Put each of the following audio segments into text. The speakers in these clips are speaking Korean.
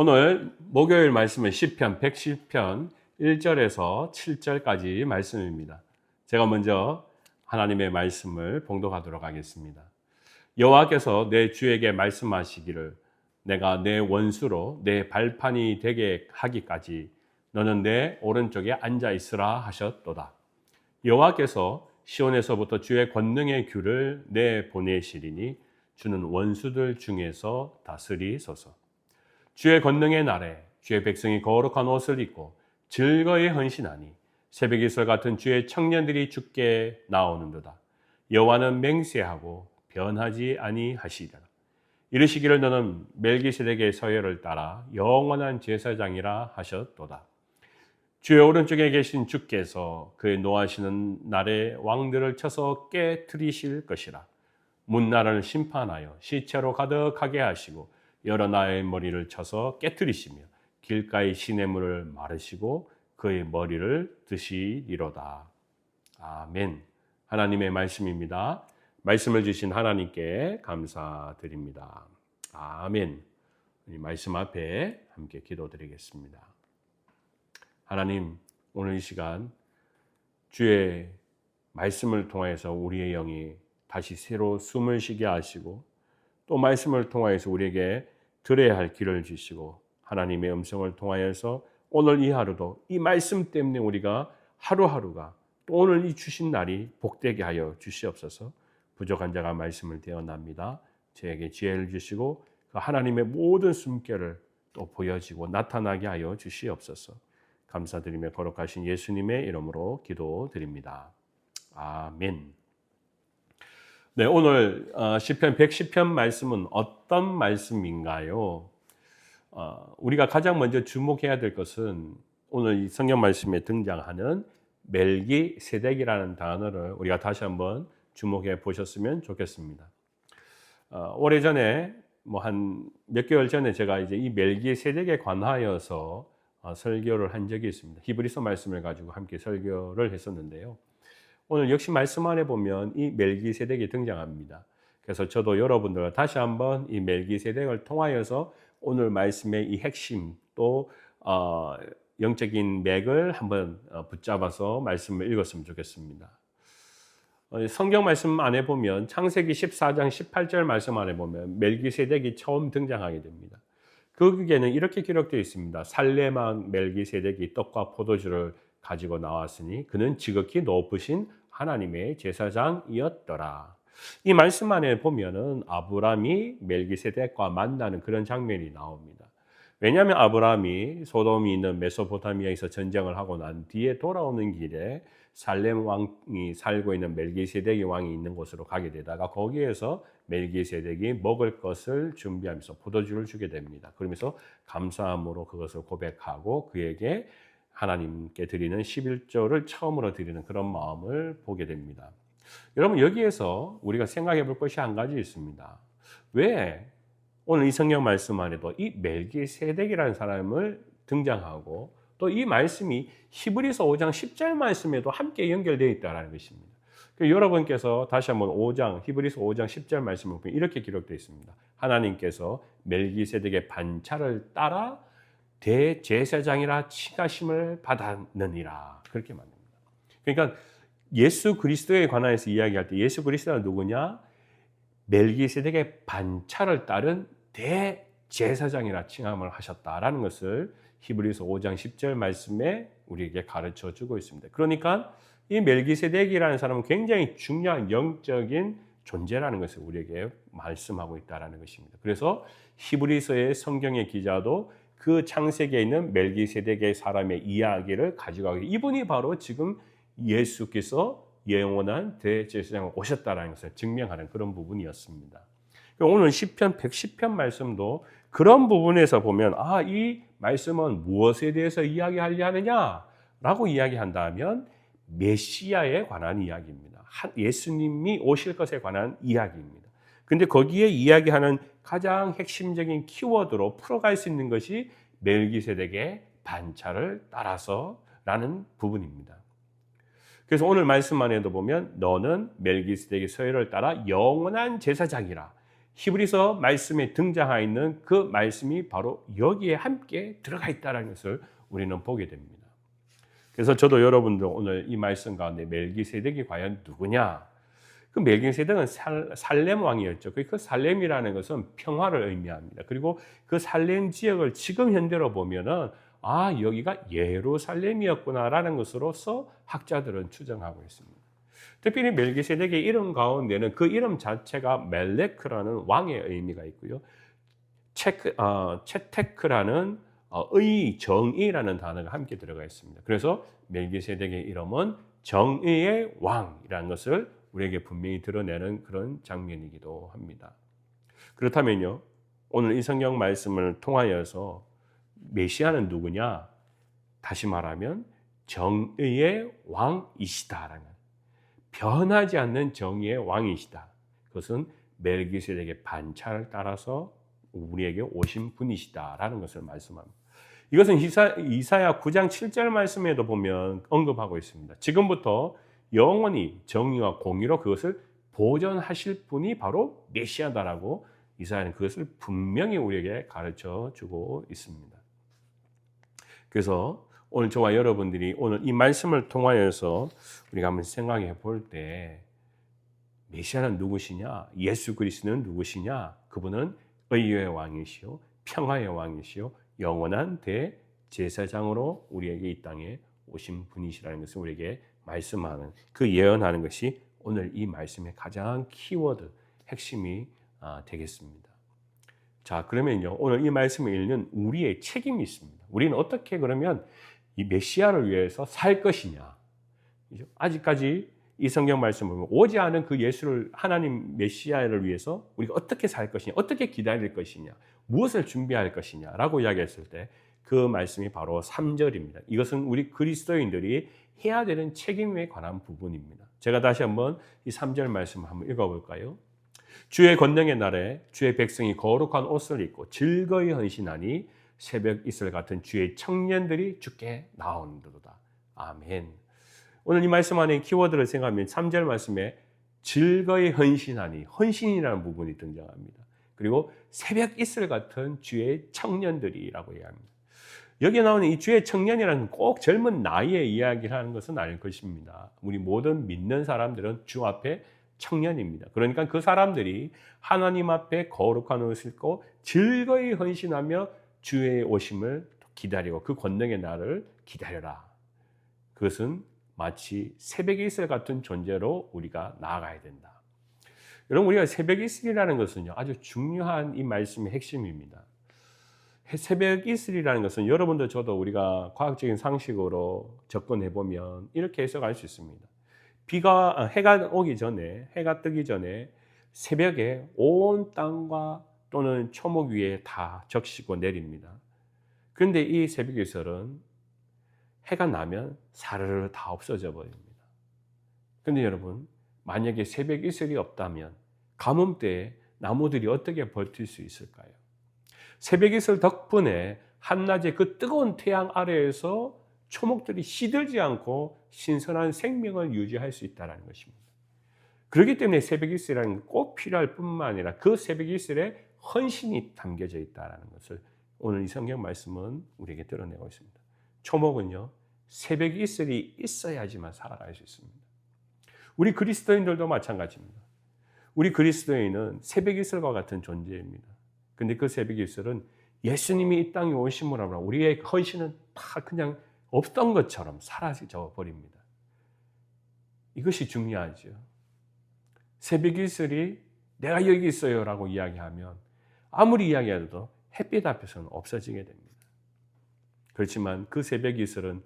오늘 목요일 말씀은 시편 110편 1절에서 7절까지 말씀입니다. 제가 먼저 하나님의 말씀을 봉독하도록 하겠습니다. 여호와께서 내 주에게 말씀하시기를 내가 내 원수로 내 발판이 되게 하기까지 너는 내 오른쪽에 앉아 있으라 하셨도다. 여호와께서 시온에서부터 주의 권능의 귤을 내 보내시리니 주는 원수들 중에서 다스리소서. 주의 권능의 날에 주의 백성이 거룩한 옷을 입고 즐거이 헌신하니 새벽 이슬 같은 주의 청년들이 죽게 나오는도다. 여호와는 맹세하고 변하지 아니하시리라. 이르시기를 너는 멜기세덱의 서열을 따라 영원한 제사장이라 하셨도다. 주의 오른쪽에 계신 주께서 그의 노하시는 날에 왕들을 쳐서 깨뜨리실 것이라. 문나라를 심판하여 시체로 가득하게 하시고 여러 나의 머리를 쳐서 깨뜨리시며 길가의 시냇물을 마르시고 그의 머리를 드시리로다. 아멘. 하나님의 말씀입니다. 말씀을 주신 하나님께 감사드립니다. 아멘. 이 말씀 앞에 함께 기도드리겠습니다. 하나님, 오늘 이 시간 주의 말씀을 통해서 우리의 영이 다시 새로 숨을 쉬게 하시고 또 말씀을 통하여서 우리에게 들어야 할 길을 주시고 하나님의 음성을 통하여서 오늘 이 하루도 이 말씀 때문에 우리가 하루하루가 또 오늘 이 주신 날이 복되게 하여 주시옵소서. 부족한 자가 말씀을 대언합니다. 저에게 지혜를 주시고 그 하나님의 모든 숨결을 또 보여지고 나타나게 하여 주시옵소서. 감사드리며 거룩하신 예수님의 이름으로 기도드립니다. 아멘. 네, 오늘 어, 시편 110편 말씀은 어떤 말씀인가요? 어, 우리가 가장 먼저 주목해야 될 것은 오늘 이 성경 말씀에 등장하는 멜기세덱이라는 단어를 우리가 다시 한번 주목해 보셨으면 좋겠습니다. 어, 오래전에 뭐 한 몇 개월 전에 제가 이제 이 멜기세덱에 관하여서 어, 설교를 한 적이 있습니다. 히브리서 말씀을 가지고 함께 설교를 했었는데요. 오늘 역시 말씀 안에 보면 이 멜기세덱이 등장합니다. 그래서 저도 여러분들과 다시 한번 이 멜기세덱을 통하여서 오늘 말씀의 이 핵심 또 어, 영적인 맥을 한번 어, 붙잡아서 말씀을 읽었으면 좋겠습니다. 어, 성경 말씀 안에 보면 창세기 14장 18절 말씀 안에 보면 멜기세덱이 처음 등장하게 됩니다. 거기에는 이렇게 기록되어 있습니다. 살레만 멜기세덱이 떡과 포도주를 가지고 나왔으니 그는 지극히 높으신 하나님의 제사장이었더라. 이 말씀 안에 보면은 아브람이 멜기세덱과 만나는 그런 장면이 나옵니다. 왜냐하면 아브람이 소돔이 있는 메소포타미아에서 전쟁을 하고 난 뒤에 돌아오는 길에 살렘 왕이 살고 있는 멜기세덱의 왕이 있는 곳으로 가게 되다가 거기에서 멜기세덱이 먹을 것을 준비하면서 포도주를 주게 됩니다. 그러면서 감사함으로 그것을 고백하고 그에게 하나님께 드리는 11조를 처음으로 드리는 그런 마음을 보게 됩니다. 여러분 여기에서 우리가 생각해 볼 것이 한 가지 있습니다. 왜 오늘 이 성경 말씀 안에도 이 멜기세덱이라는 사람을 등장하고 또 이 말씀이 히브리서 5장 10절 말씀에도 함께 연결되어 있다는 것입니다. 여러분께서 다시 한번 5장 히브리서 5장 10절 말씀을 보면 이렇게 기록되어 있습니다. 하나님께서 멜기세덱의 반차를 따라 대제사장이라 칭하심을 받았느니라 그렇게 말합니다. 그러니까 예수 그리스도에 관하여서 이야기할 때 예수 그리스도가 누구냐? 멜기세덱의 반차를 따른 대제사장이라 칭함을 하셨다라는 것을 히브리서 5장 10절 말씀에 우리에게 가르쳐 주고 있습니다. 그러니까 이 멜기세덱이라는 사람은 굉장히 중요한 영적인 존재라는 것을 우리에게 말씀하고 있다라는 것입니다. 그래서 히브리서의 성경의 기자도 그 창세기에 있는 멜기세덱의 사람의 이야기를 가져가고 이분이 바로 지금 예수께서 영원한 대제사장으로 오셨다라는 것을 증명하는 그런 부분이었습니다. 오늘 시편 110편 말씀도 그런 부분에서 보면 아, 이 말씀은 무엇에 대해서 이야기하려 하느냐라고 이야기한다면 메시아에 관한 이야기입니다. 예수님이 오실 것에 관한 이야기입니다. 근데 거기에 이야기하는 가장 핵심적인 키워드로 풀어갈 수 있는 것이 멜기세덱의 반차를 따라서라는 부분입니다. 그래서 오늘 말씀만 해도 보면 너는 멜기세덱의 서열을 따라 영원한 제사장이라 히브리서 말씀에 등장하 있는 그 말씀이 바로 여기에 함께 들어가 있다는 것을 우리는 보게 됩니다. 그래서 저도 여러분들 오늘 이 말씀 가운데 멜기세덱이 과연 누구냐? 그 멜기세덱은 살, 살렘 왕이었죠. 그 살렘이라는 것은 평화를 의미합니다. 그리고 그 살렘 지역을 지금 현대로 보면은 아 여기가 예루살렘이었구나라는 것으로서 학자들은 추정하고 있습니다. 특별히 멜기세덱의 이름 가운데는 그 이름 자체가 멜레크라는 왕의 의미가 있고요. 체크, 어, 체테크라는 어, 의, 정의라는 단어가 함께 들어가 있습니다. 그래서 멜기세덱의 이름은 정의의 왕이라는 것을 우리에게 분명히 드러내는 그런 장면이기도 합니다. 그렇다면요, 오늘 이 성경 말씀을 통하여서 메시아는 누구냐? 다시 말하면 정의의 왕이시다라는 변하지 않는 정의의 왕이시다. 그것은 멜기세덱의 반차를 따라서 우리에게 오신 분이시다라는 것을 말씀합니다. 이것은 이사, 이사야 9장 7절 말씀에도 보면 언급하고 있습니다. 지금부터 영원히 정의와 공의로 그것을 보존하실 분이 바로 메시아다라고 이사야는 그것을 분명히 우리에게 가르쳐 주고 있습니다. 그래서 오늘 저와 여러분들이 오늘 이 말씀을 통하여서 우리가 한번 생각해 볼 때 메시아는 누구시냐? 예수 그리스도는 누구시냐? 그분은 의의 왕이시요 평화의 왕이시요 영원한 대제사장으로 우리에게 이 땅에 오신 분이시라는 것을 우리에게 말씀하는 그 예언하는 것이 오늘 이 말씀의 가장 키워드 핵심이 아, 되겠습니다. 자, 그러면요. 오늘 이 말씀을 읽는 우리의 책임이 있습니다. 우리는 어떻게 그러면 이 메시아를 위해서 살 것이냐? 아직까지 이 성경 말씀을 보면 오지 않은 그 예수를 하나님 메시아를 위해서 우리가 어떻게 살 것이냐, 어떻게 기다릴 것이냐, 무엇을 준비할 것이냐라고 이야기했을 때 그 말씀이 바로 3절입니다. 이것은 우리 그리스도인들이 해야 되는 책임에 관한 부분입니다. 제가 다시 한번 이 3절 말씀을 한번 읽어볼까요? 주의 권능의 날에 주의 백성이 거룩한 옷을 입고 즐거이 헌신하니 새벽 이슬 같은 주의 청년들이 주께 나오는도다. 아멘. 오늘 이 말씀 안에 키워드를 생각하면 3절 말씀에 즐거이 헌신하니 헌신이라는 부분이 등장합니다. 그리고 새벽 이슬 같은 주의 청년들이라고 얘기합니다. 여기에 나오는 이 주의 청년이라는 꼭 젊은 나이에 이야기를 하는 것은 아닐 것입니다. 우리 모든 믿는 사람들은 주 앞에 청년입니다. 그러니까 그 사람들이 하나님 앞에 거룩한 옷을 입고 즐거이 헌신하며 주의 오심을 기다리고 그 권능의 날을 기다려라. 그것은 마치 새벽의 이슬 같은 존재로 우리가 나아가야 된다. 여러분 우리가 새벽 이슬이라는 것은요 아주 중요한 이 말씀의 핵심입니다. 새벽 이슬이라는 것은 여러분도 저도 우리가 과학적인 상식으로 접근해 보면 이렇게 해석할 수 있습니다. 비가 해가 오기 전에 해가 뜨기 전에 새벽에 온 땅과 또는 초목 위에 다 적시고 내립니다. 그런데 이 새벽 이슬은 해가 나면 사르르 다 없어져 버립니다. 그런데 여러분 만약에 새벽 이슬이 없다면 가뭄 때에 나무들이 어떻게 버틸 수 있을까요? 새벽 이슬 덕분에 한낮에 그 뜨거운 태양 아래에서 초목들이 시들지 않고 신선한 생명을 유지할 수 있다는 것입니다. 그렇기 때문에 새벽 이슬이라는 꼭 필요할 뿐만 아니라 그 새벽 이슬에 헌신이 담겨져 있다는 것을 오늘 이 성경 말씀은 우리에게 드러내고 있습니다. 초목은요, 새벽 이슬이 있어야지만 살아갈 수 있습니다. 우리 그리스도인들도 마찬가지입니다. 우리 그리스도인은 새벽 이슬과 같은 존재입니다. 근데 그 새벽 이슬은 예수님이 이 땅에 오심으로 하면 우리의 헌신은 다 그냥 없던 것처럼 사라져 버립니다. 이것이 중요하죠. 새벽 이슬이 내가 여기 있어요라고 이야기하면 아무리 이야기해도 햇빛 앞에서는 없어지게 됩니다. 그렇지만 그 새벽 이슬은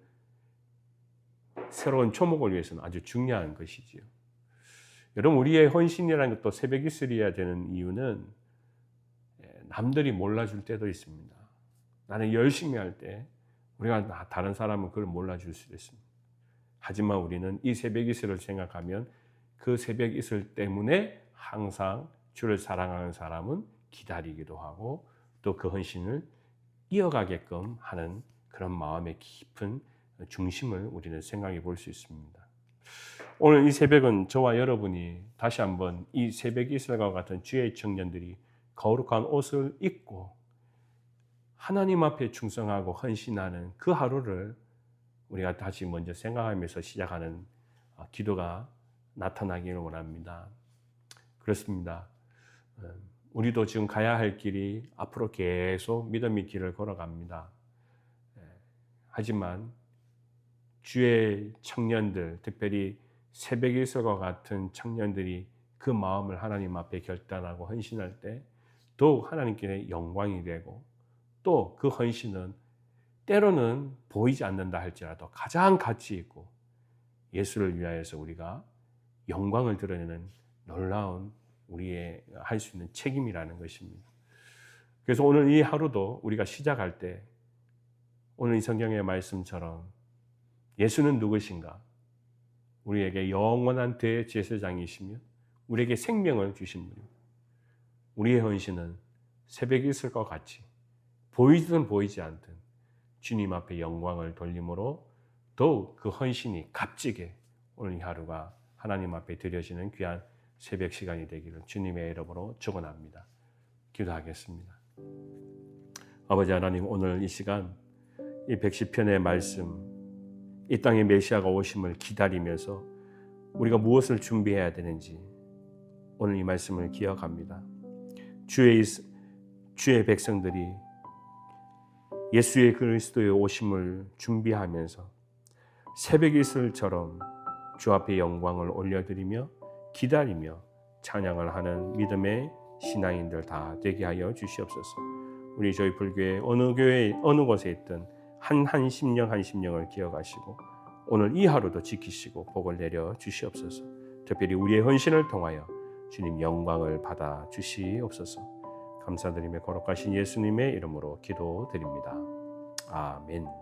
새로운 초목을 위해서는 아주 중요한 것이지요. 여러분 우리의 헌신이라는 것도 새벽 이슬이어야 되는 이유는 남들이 몰라줄 때도 있습니다. 나는 열심히 할 때 우리가 다른 사람은 그걸 몰라줄 수도 있습니다. 하지만 우리는 이 새벽 이슬을 생각하면 그 새벽 이슬 때문에 항상 주를 사랑하는 사람은 기다리기도 하고 또 그 헌신을 이어가게끔 하는 그런 마음의 깊은 중심을 우리는 생각해 볼 수 있습니다. 오늘 이 새벽은 저와 여러분이 다시 한번 이 새벽 이슬과 같은 주의 청년들이 거룩한 옷을 입고 하나님 앞에 충성하고 헌신하는 그 하루를 우리가 다시 먼저 생각하면서 시작하는 어, 기도가 나타나기를 원합니다. 그렇습니다. 어, 우리도 지금 가야 할 길이 앞으로 계속 믿음의 길을 걸어갑니다. 예, 하지만 주의 청년들, 특별히 새벽 일서와 같은 청년들이 그 마음을 하나님 앞에 결단하고 헌신할 때 더욱 하나님께 영광이 되고 또 그 헌신은 때로는 보이지 않는다 할지라도 가장 가치 있고 예수를 위하여서 우리가 영광을 드러내는 놀라운 우리의 할 수 있는 책임이라는 것입니다. 그래서 오늘 이 하루도 우리가 시작할 때 오늘 이 성경의 말씀처럼 예수는 누구신가? 우리에게 영원한 대제사장이시며 우리에게 생명을 주신 분입니다. 우리의 헌신은 새벽 있을 것 같이 보이든 보이지 않든 주님 앞에 영광을 돌림으로 더욱 그 헌신이 값지게 오늘 이 하루가 하나님 앞에 드려지는 귀한 새벽 시간이 되기를 주님의 이름으로 축원합니다. 기도하겠습니다. 아버지 하나님 오늘 이 시간 이 백시편의 말씀 이 땅에 메시아가 오심을 기다리면서 우리가 무엇을 준비해야 되는지 오늘 이 말씀을 기억합니다. 주의 주의 백성들이 예수의 그리스도의 오심을 준비하면서 새벽 이슬처럼 주 앞에 영광을 올려드리며 기다리며 찬양을 하는 믿음의 신앙인들 다 되게 하여 주시옵소서. 우리 저희 불교의 어느 교회 어느 곳에 있든 한 한 심령 한 심령을 기억하시고 오늘 이 하루도 지키시고 복을 내려 주시옵소서. 특별히 우리의 헌신을 통하여 주님 영광을 받아 주시옵소서. 감사드리며 거룩하신 예수님의 이름으로 기도드립니다. 아멘.